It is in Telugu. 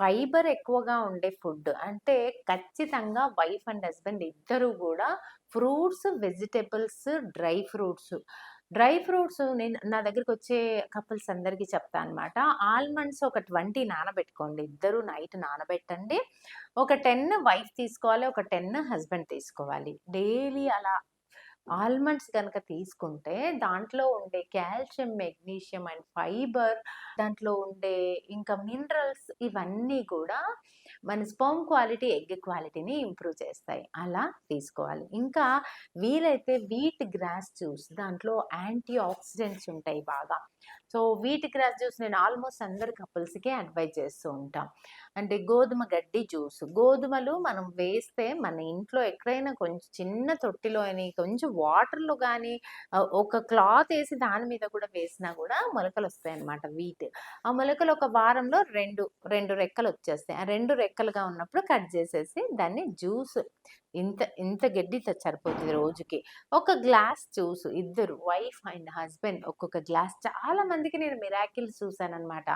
ఫైబర్ ఎక్కువగా ఉండే ఫుడ్. అంటే ఖచ్చితంగా వైఫ్ అండ్ హస్బెండ్ ఇద్దరు కూడా fruits, vegetables dry fruits. Dry fruits నేను నా దగ్గరకొచ్చే కపుల్స్ అందరికీ చెప్తా అనమాట. ఆల్మండ్స్ ఒక 20 నానబెట్టుకోండి. ఇద్దరు నైట్ నానబెట్టండి. ఒక 10 వైఫ్ తీసుకోవాలి. ఒక 10 హస్బెండ్ తీసుకోవాలి. డైలీ అలా ఆల్మండ్స్ కనుక తీసుకుంటే దాంట్లో ఉండే కాల్షియం, మెగ్నీషియం అండ్ ఫైబర్ దాంట్లో ఉండే ఇంకా మినరల్స్ ఇవన్నీ కూడా మన స్పెర్మ్ క్వాలిటీ, ఎగ్ క్వాలిటీని ఇంప్రూవ్ చేస్తాయి. అలా తీసుకోవాలి. ఇంకా వీలైతే వీట్ గ్రాస్ జ్యూస్ దాంట్లో యాంటీ ఆక్సిడెంట్స్ ఉంటాయి బాగా. సో, వీట్ గ్రాస్ జ్యూస్ నేను ఆల్మోస్ట్ అందరి కపుల్స్‌కి అడ్వైజ్ చేస్తూ ఉంటాం అంటే గోధుమ గడ్డి జ్యూస్. గోధుమలు మనం వేస్తే మన ఇంట్లో ఎక్కడైనా కొంచెం చిన్న తొట్టిలో అని కొంచెం వాటర్‌లో కానీ ఒక క్లాత్ వేసి దాని మీద కూడా వేసినా కూడా మొలకలు వస్తాయి అన్నమాట వీట్. ఆ మొలకలు ఒక వారంలో రెండు రెండు రెక్కలు వచ్చేస్తాయి ఆ రెండు రెక్కలు రెక్కలుగా ఉన్నప్పుడు కట్ చేసేసి దాన్ని జ్యూస్ ఇంత ఇంత గడ్డి సరిపోతుంది రోజుకి. ఒక గ్లాస్ జ్యూస్ ఇద్దరు వైఫ్ అండ్ హస్బెండ్ ఒక్కొక్క గ్లాస్ చాలా మందికి నేను మిరాకిల్స్ చూసాననమాట.